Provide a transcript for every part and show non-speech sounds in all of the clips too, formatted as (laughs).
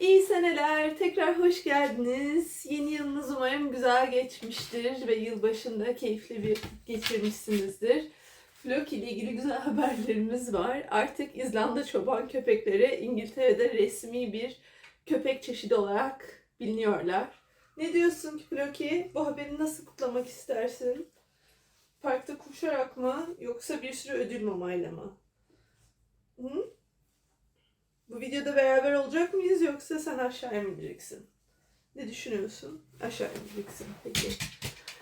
İyi seneler, tekrar hoş geldiniz. Yeni yılınız umarım güzel geçmiştir ve yılbaşında keyifli bir geçirmişsinizdir. Floki ile ilgili güzel (laughs) haberlerimiz var. Artık İzlanda çoban köpekleri İngiltere'de resmi bir köpek çeşidi olarak biliniyorlar. Ne diyorsun ki Floki? Bu haberi nasıl kutlamak istersin? Parkta koşarak mı yoksa bir sürü ödül mamayla mı? Hı? Bu videoda beraber olacak mıyız yoksa sen aşağıya mı indireceksin? Ne düşünüyorsun? Aşağıya indireceksin. Peki.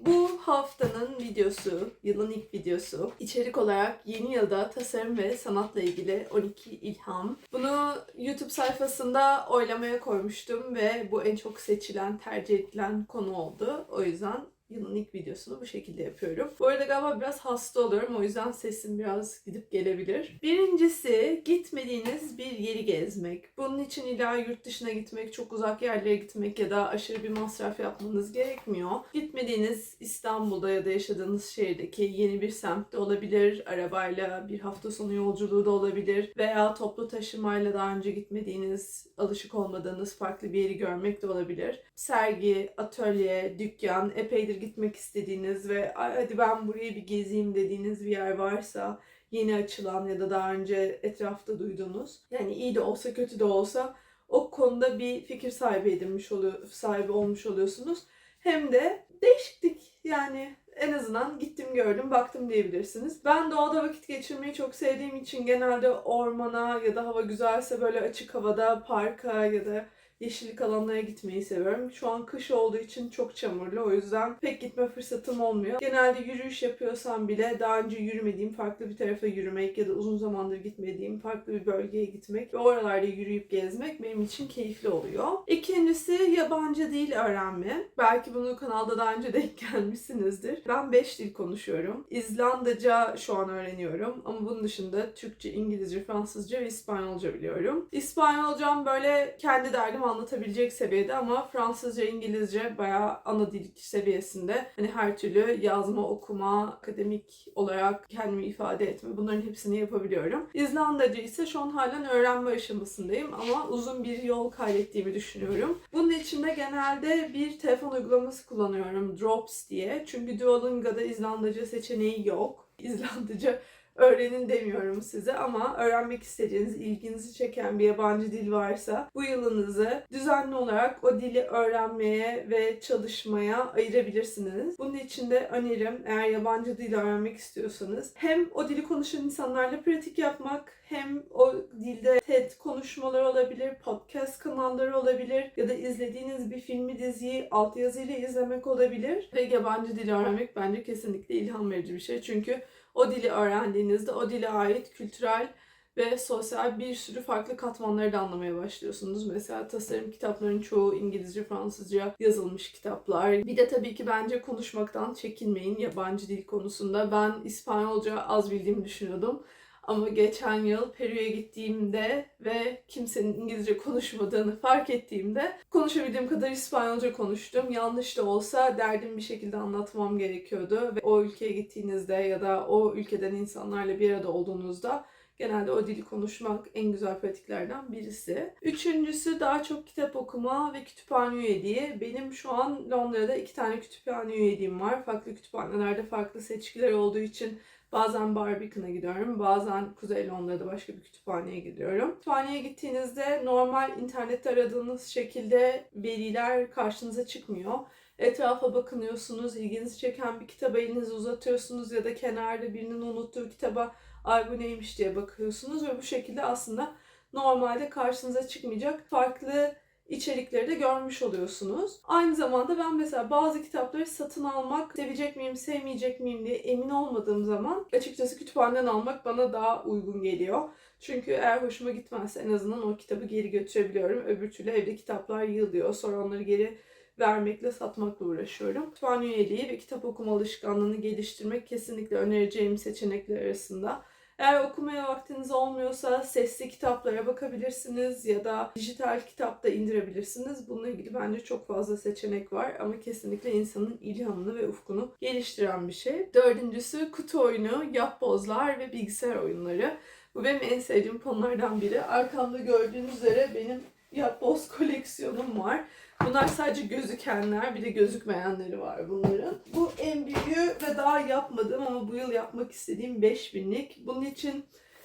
Bu haftanın videosu, yılın ilk videosu. İçerik olarak yeni yılda tasarım ve sanatla ilgili 12 ilham. Bunu YouTube sayfasında oylamaya koymuştum ve bu en çok seçilen, tercih edilen konu oldu. O yüzden yılın ilk videosunu bu şekilde yapıyorum. Bu arada galiba biraz hasta oluyorum. O yüzden sesim biraz gidip gelebilir. Birincisi gitmediğiniz bir yeri gezmek. Bunun için illa yurt dışına gitmek, çok uzak yerlere gitmek ya da aşırı bir masraf yapmanız gerekmiyor. Gitmediğiniz İstanbul'da ya da yaşadığınız şehirdeki yeni bir semtte olabilir. Arabayla bir hafta sonu yolculuğu da olabilir. Veya toplu taşımayla daha önce gitmediğiniz, alışık olmadığınız farklı bir yeri görmek de olabilir. Sergi, atölye, dükkan, epeydir gitmek istediğiniz ve "Ay, hadi ben burayı bir gezeyim dediğiniz bir yer varsa yeni açılan ya da daha önce etrafta duyduğunuz yani iyi de olsa kötü de olsa o konuda bir fikir sahibi edinmiş oluyor, sahibi olmuş oluyorsunuz. Hem de değişiklik yani en azından gittim gördüm baktım diyebilirsiniz. Ben doğada vakit geçirmeyi çok sevdiğim için genelde ormana ya da hava güzelse böyle açık havada parka ya da yeşillik alanlara gitmeyi seviyorum. Şu an kış olduğu için çok çamurlu o yüzden pek gitme fırsatım olmuyor. Genelde yürüyüş yapıyorsam bile daha önce yürümediğim farklı bir tarafa yürümek ya da uzun zamandır gitmediğim farklı bir bölgeye gitmek ve oralarda yürüyüp gezmek benim için keyifli oluyor. İkincisi yabancı dil öğrenme. Belki bunu kanalda daha önce denk (laughs) gelmişsinizdir. Ben 5 dil konuşuyorum. İzlandaca şu an öğreniyorum ama bunun dışında Türkçe, İngilizce, Fransızca ve İspanyolca biliyorum. İspanyolcam böyle kendi derdimi anlatabilecek seviyede ama Fransızca, İngilizce bayağı ana dil seviyesinde. Hani her türlü yazma, okuma, akademik olarak kendimi ifade etme bunların hepsini yapabiliyorum. İzlandaca ise şu an halen öğrenme aşamasındayım ama uzun bir yol kaydettiğimi düşünüyorum. Bunun için de genelde bir telefon uygulaması kullanıyorum Drops diye. Çünkü Duolingo'da İzlandaca seçeneği yok. İzlandaca öğrenin demiyorum size ama öğrenmek istediğiniz, ilginizi çeken bir yabancı dil varsa bu yılınızı düzenli olarak o dili öğrenmeye ve çalışmaya ayırabilirsiniz. Bunun için de önerim eğer yabancı dil öğrenmek istiyorsanız hem o dili konuşan insanlarla pratik yapmak hem o dilde TED konuşmaları olabilir, podcast kanalları olabilir ya da izlediğiniz bir filmi, diziyi altyazıyla izlemek olabilir. Ve yabancı dil öğrenmek bence kesinlikle ilham verici bir şey. Çünkü o dili öğrendiğinizde o dile ait kültürel ve sosyal bir sürü farklı katmanları da anlamaya başlıyorsunuz. Mesela tasarım kitaplarının çoğu İngilizce, Fransızca yazılmış kitaplar. Bir de tabii ki bence konuşmaktan çekinmeyin yabancı dil konusunda. Ben İspanyolca az bildiğimi düşünüyordum. Ama geçen yıl Peru'ya gittiğimde ve kimsenin İngilizce konuşmadığını fark ettiğimde konuşabildiğim kadar İspanyolca konuştum. Yanlış da olsa derdimi bir şekilde anlatmam gerekiyordu. Ve o ülkeye gittiğinizde ya da o ülkeden insanlarla bir arada olduğunuzda Genelde o dili konuşmak en güzel pratiklerden birisi. Üçüncüsü daha çok kitap okuma ve kütüphane üyeliği. Benim şu an Londra'da iki tane kütüphane üyeliğim var. Farklı kütüphanelerde farklı seçkiler olduğu için Bazen Barbican'a gidiyorum, bazen Kuzey Londra'da başka bir kütüphaneye gidiyorum. Kütüphaneye gittiğinizde normal internette aradığınız şekilde veriler karşınıza çıkmıyor. Etrafa bakınıyorsunuz, ilginizi çeken bir kitaba elinizi uzatıyorsunuz ya da kenarda birinin unuttuğu kitaba ay bu neymiş diye bakıyorsunuz ve bu şekilde aslında normalde karşınıza çıkmayacak farklı içerikleri de görmüş oluyorsunuz. Aynı zamanda ben mesela bazı kitapları satın almak, sevecek miyim, sevmeyecek miyim diye emin olmadığım zaman açıkçası kütüphaneden almak bana daha uygun geliyor. Çünkü eğer hoşuma gitmezse en azından o kitabı geri götürebiliyorum. Öbür türlü evde kitaplar yığılıyor. Sonra onları geri vermekle, satmakla uğraşıyorum. Kütüphane üyeliği ve kitap okuma alışkanlığını geliştirmek kesinlikle önereceğim seçenekler arasında. Eğer okumaya vaktiniz olmuyorsa sesli kitaplara bakabilirsiniz ya da dijital kitap da indirebilirsiniz. Bununla ilgili bence çok fazla seçenek var ama kesinlikle insanın ilhamını ve ufkunu geliştiren bir şey. Dördüncüsü kutu oyunu, yapbozlar ve bilgisayar oyunları. Bu benim en sevdiğim konulardan biri. Arkamda gördüğünüz üzere benim yapboz (laughs) koleksiyonum var. Bunlar sadece gözükenler, bir de gözükmeyenleri var bunların. Bu en büyüğü ve daha yapmadım ama bu yıl yapmak istediğim 5000'lik. Bunun için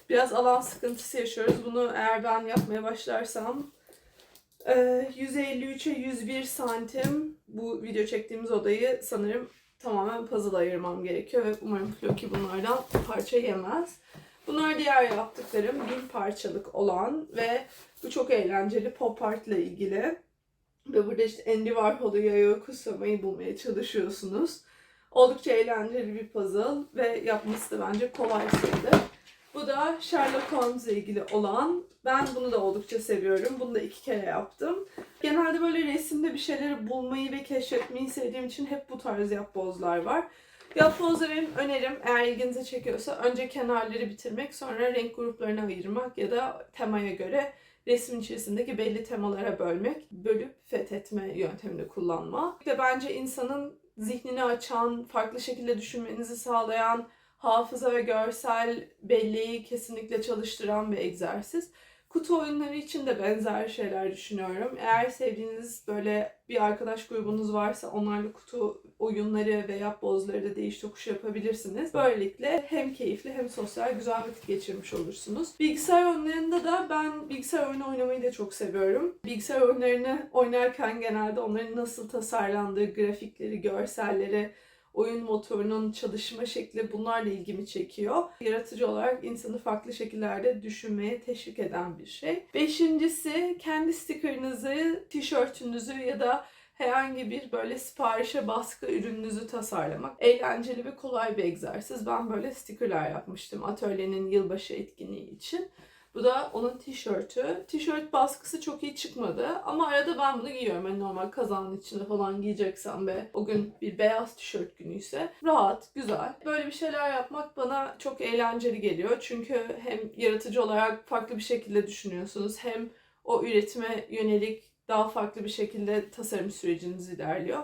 biraz alan sıkıntısı yaşıyoruz. Bunu eğer ben yapmaya başlarsam e, 153'e 101 santim bu video çektiğimiz odayı sanırım tamamen puzzle ayırmam gerekiyor ve umarım Floki bunlardan parça yemez. Bunlar diğer yaptıklarım bin parçalık olan ve bu çok eğlenceli pop art ile ilgili. Ve burada işte Andy Warhol'u Yayoi Kusama'yı bulmaya çalışıyorsunuz. Oldukça eğlenceli bir puzzle ve yapması da bence kolay sayılır. Bu da Sherlock Holmes ile ilgili olan. Ben bunu da oldukça seviyorum. Bunu da iki kere yaptım. Genelde böyle resimde bir şeyleri bulmayı ve keşfetmeyi sevdiğim için hep bu tarz yapbozlar var. Yapbozda benim önerim eğer ilginizi çekiyorsa önce kenarları bitirmek sonra renk gruplarına ayırmak ya da temaya göre resmin içerisindeki belli temalara bölmek, bölüp fethetme yöntemini kullanma. Ve bence insanın zihnini açan, farklı şekilde düşünmenizi sağlayan, hafıza ve görsel belleği kesinlikle çalıştıran bir egzersiz. Kutu oyunları için de benzer şeyler düşünüyorum. Eğer sevdiğiniz böyle bir arkadaş grubunuz varsa onlarla kutu oyunları ve yapbozları da değiş tokuş yapabilirsiniz. Böylelikle hem keyifli hem sosyal güzel vakit geçirmiş olursunuz. Bilgisayar oyunlarında da ben bilgisayar oyunu oynamayı da çok seviyorum. Bilgisayar oyunlarını oynarken genelde onların nasıl tasarlandığı, grafikleri, görselleri, oyun motorunun çalışma şekli bunlarla ilgimi çekiyor. Yaratıcı olarak insanı farklı şekillerde düşünmeye teşvik eden bir şey. Beşincisi kendi stickerınızı, tişörtünüzü ya da herhangi bir böyle siparişe baskı ürününüzü tasarlamak. Eğlenceli ve kolay bir egzersiz. Ben böyle stickerlar yapmıştım atölyenin yılbaşı etkinliği için. Bu da onun tişörtü. Tişört baskısı çok iyi çıkmadı ama arada ben bunu giyiyorum. Yani normal kazanın içinde falan giyeceksem ve o gün bir beyaz tişört günüyse rahat, güzel. Böyle bir şeyler yapmak bana çok eğlenceli geliyor. Çünkü hem yaratıcı olarak farklı bir şekilde düşünüyorsunuz hem o üretime yönelik daha farklı bir şekilde tasarım süreciniz ilerliyor.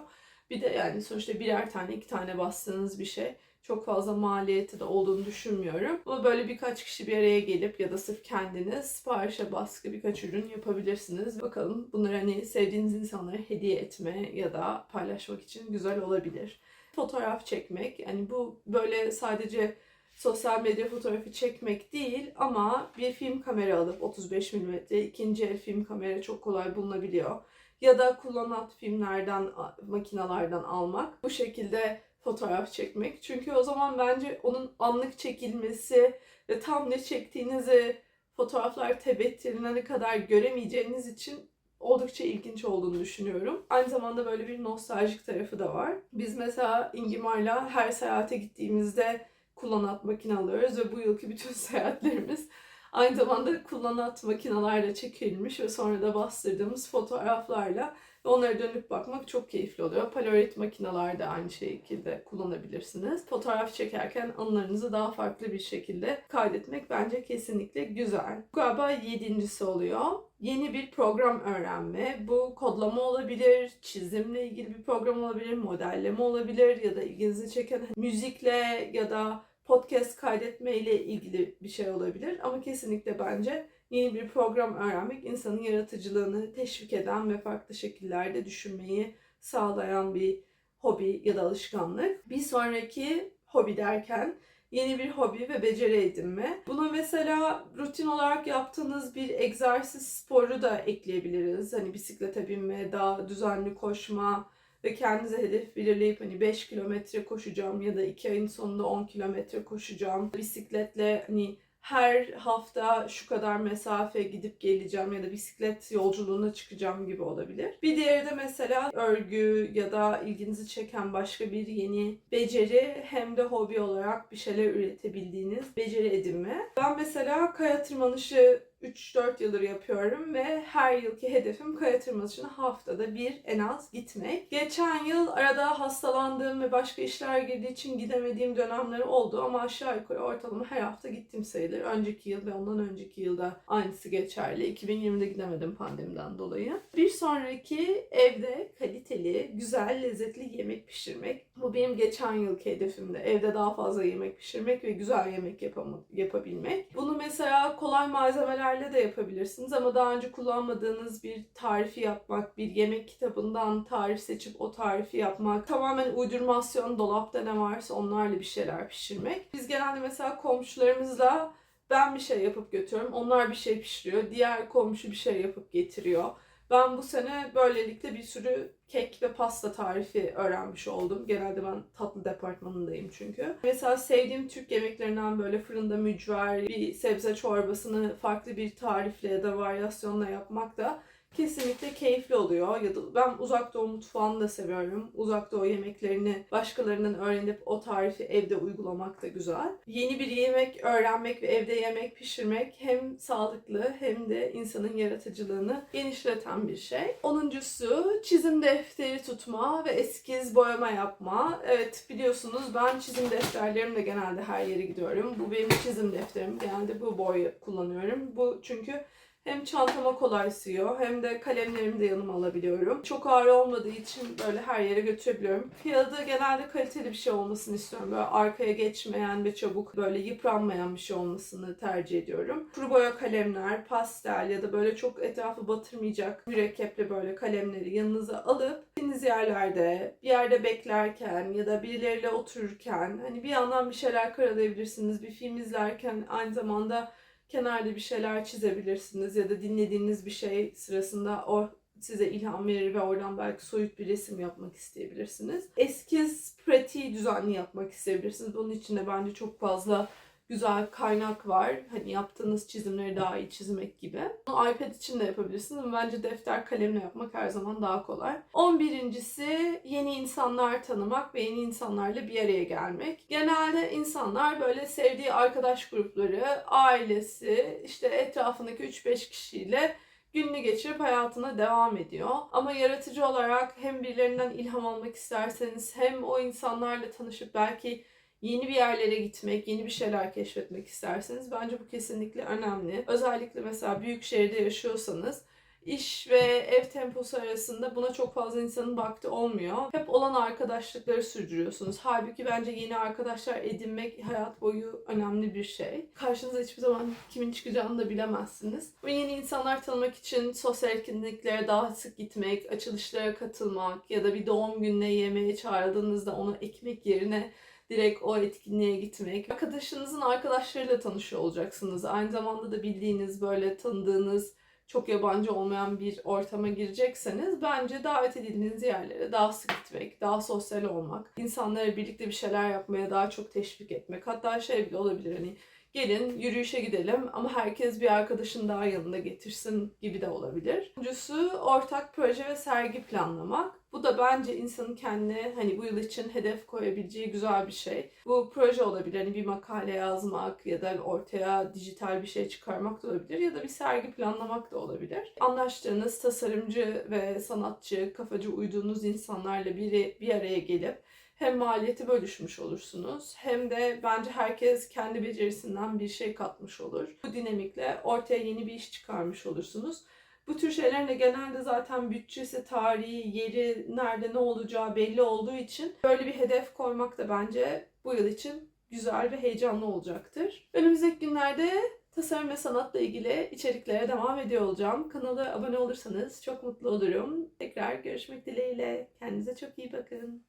Bir de yani sonuçta birer tane, iki tane bastığınız bir şey çok fazla maliyeti de olduğunu düşünmüyorum. Ama böyle birkaç kişi bir araya gelip ya da sırf kendiniz siparişe baskı birkaç ürün yapabilirsiniz. Bakalım bunları hani sevdiğiniz insanlara hediye etme ya da paylaşmak için güzel olabilir. Fotoğraf çekmek yani bu böyle sadece sosyal medya fotoğrafı çekmek değil ama bir film kamera alıp 35 mm ikinci el film kamera çok kolay bulunabiliyor. Ya da kullanat filmlerden, makinalardan almak. Bu şekilde fotoğraf çekmek. Çünkü o zaman bence onun anlık çekilmesi ve tam ne çektiğinizi fotoğraflar tebettirilene kadar göremeyeceğiniz için oldukça ilginç olduğunu düşünüyorum. Aynı zamanda böyle bir nostaljik tarafı da var. Biz mesela İngimar'la her seyahate gittiğimizde kullanat makine alıyoruz ve bu yılki bütün (laughs) seyahatlerimiz aynı zamanda kullanat makinalarla çekilmiş ve sonra da bastırdığımız fotoğraflarla onlara dönüp bakmak çok keyifli oluyor. Polaroid makineler de aynı şekilde kullanabilirsiniz. Fotoğraf çekerken anılarınızı daha farklı bir şekilde kaydetmek bence kesinlikle güzel. Galiba yedincisi oluyor. Yeni bir program öğrenme. Bu kodlama olabilir, çizimle ilgili bir program olabilir, modelleme olabilir ya da ilginizi çeken müzikle ya da podcast kaydetme ile ilgili bir şey olabilir. Ama kesinlikle bence yeni bir program öğrenmek insanın yaratıcılığını teşvik eden ve farklı şekillerde düşünmeyi sağlayan bir hobi ya da alışkanlık. Bir sonraki hobi derken yeni bir hobi ve beceri edinme. Buna mesela rutin olarak yaptığınız bir egzersiz sporu da ekleyebiliriz. Hani bisiklete binme, daha düzenli koşma ve kendinize hedef belirleyip hani 5 kilometre koşacağım ya da 2 ayın sonunda 10 kilometre koşacağım. Bisikletle hani her hafta şu kadar mesafe gidip geleceğim ya da bisiklet yolculuğuna çıkacağım gibi olabilir. Bir diğeri de mesela örgü ya da ilginizi çeken başka bir yeni beceri hem de hobi olarak bir şeyler üretebildiğiniz beceri edinme. Ben mesela kaya tırmanışı 3-4 yıldır yapıyorum ve her yılki hedefim kaya tırmanışına haftada bir en az gitmek. Geçen yıl arada hastalandığım ve başka işler girdiği için gidemediğim dönemler oldu ama aşağı yukarı ortalama her hafta gittim sayılır. Önceki yıl ve ondan önceki yılda aynısı geçerli. 2020'de gidemedim pandemiden dolayı. Bir sonraki evde kaliteli, güzel, lezzetli yemek pişirmek. Bu benim geçen yılki hedefimdi. Evde daha fazla yemek pişirmek ve güzel yemek yapam- yapabilmek. Bunu mesela kolay malzemeler hayal de yapabilirsiniz ama daha önce kullanmadığınız bir tarifi yapmak, bir yemek kitabından tarif seçip o tarifi yapmak, tamamen uydurmasyon, dolapta ne varsa onlarla bir şeyler pişirmek. Biz genelde mesela komşularımızla ben bir şey yapıp götürüyorum, onlar bir şey pişiriyor, diğer komşu bir şey yapıp getiriyor. Ben bu sene böylelikle bir sürü kek ve pasta tarifi öğrenmiş oldum. Genelde ben tatlı departmanındayım çünkü. Mesela sevdiğim Türk yemeklerinden böyle fırında mücver, bir sebze çorbasını farklı bir tarifle ya da varyasyonla yapmak da kesinlikle keyifli oluyor. Ya da ben uzak doğu mutfağını da seviyorum. Uzak doğu yemeklerini başkalarının öğrenip o tarifi evde uygulamak da güzel. Yeni bir yemek öğrenmek ve evde yemek pişirmek hem sağlıklı hem de insanın yaratıcılığını genişleten bir şey. Onuncusu çizim defteri tutma ve eskiz boyama yapma. Evet biliyorsunuz ben çizim defterlerimle genelde her yere gidiyorum. Bu benim çizim defterim. Genelde bu boy kullanıyorum. Bu çünkü hem çantama kolay sığıyor hem de kalemlerimi de yanıma alabiliyorum. Çok ağır olmadığı için böyle her yere götürebiliyorum. Kağıdı genelde kaliteli bir şey olmasını istiyorum. Böyle arkaya geçmeyen ve çabuk böyle yıpranmayan bir şey olmasını tercih ediyorum. Kuru boya kalemler, pastel ya da böyle çok etrafı batırmayacak mürekkeple böyle kalemleri yanınıza alıp gittiğiniz yerlerde, bir yerde beklerken ya da birileriyle otururken hani bir yandan bir şeyler karalayabilirsiniz. Bir film izlerken aynı zamanda kenarda bir şeyler çizebilirsiniz ya da dinlediğiniz bir şey sırasında o size ilham verir ve oradan belki soyut bir resim yapmak isteyebilirsiniz. Eskiz pratiği düzenli yapmak isteyebilirsiniz. Bunun için de bence çok fazla güzel kaynak var. Hani yaptığınız çizimleri daha iyi çizmek gibi. Bunu iPad için de yapabilirsiniz ama bence defter kalemle yapmak her zaman daha kolay. 11.si yeni insanlar tanımak ve yeni insanlarla bir araya gelmek. Genelde insanlar böyle sevdiği arkadaş grupları, ailesi, işte etrafındaki 3-5 kişiyle gününü geçirip hayatına devam ediyor. Ama yaratıcı olarak hem birilerinden ilham almak isterseniz hem o insanlarla tanışıp belki yeni bir yerlere gitmek, yeni bir şeyler keşfetmek isterseniz bence bu kesinlikle önemli. Özellikle mesela büyük şehirde yaşıyorsanız iş ve ev temposu arasında buna çok fazla insanın vakti olmuyor. Hep olan arkadaşlıkları sürdürüyorsunuz. Halbuki bence yeni arkadaşlar edinmek hayat boyu önemli bir şey. Karşınıza hiçbir zaman kimin çıkacağını da bilemezsiniz. Bu yeni insanlar tanımak için sosyal etkinliklere daha sık gitmek, açılışlara katılmak ya da bir doğum gününe yemeğe çağrıldığınızda ona ekmek yerine direkt o etkinliğe gitmek. Arkadaşınızın arkadaşlarıyla tanışıyor olacaksınız. Aynı zamanda da bildiğiniz böyle tanıdığınız çok yabancı olmayan bir ortama girecekseniz bence davet edildiğiniz yerlere daha sık gitmek, daha sosyal olmak, insanlara birlikte bir şeyler yapmaya daha çok teşvik etmek. Hatta şey bile olabilir hani gelin yürüyüşe gidelim ama herkes bir arkadaşını daha yanında getirsin gibi de olabilir. Üçüncüsü ortak proje ve sergi planlamak. Bu da bence insanın kendine hani bu yıl için hedef koyabileceği güzel bir şey. Bu proje olabilir. Hani bir makale yazmak ya da ortaya dijital bir şey çıkarmak da olabilir ya da bir sergi planlamak da olabilir. Anlaştığınız tasarımcı ve sanatçı, kafacı uyduğunuz insanlarla biri bir araya gelip hem maliyeti bölüşmüş olursunuz hem de bence herkes kendi becerisinden bir şey katmış olur. Bu dinamikle ortaya yeni bir iş çıkarmış olursunuz. Bu tür şeylerin de genelde zaten bütçesi, tarihi, yeri, nerede ne olacağı belli olduğu için böyle bir hedef koymak da bence bu yıl için güzel ve heyecanlı olacaktır. Önümüzdeki günlerde tasarım ve sanatla ilgili içeriklere devam ediyor olacağım. Kanala abone olursanız çok mutlu olurum. Tekrar görüşmek dileğiyle. Kendinize çok iyi bakın.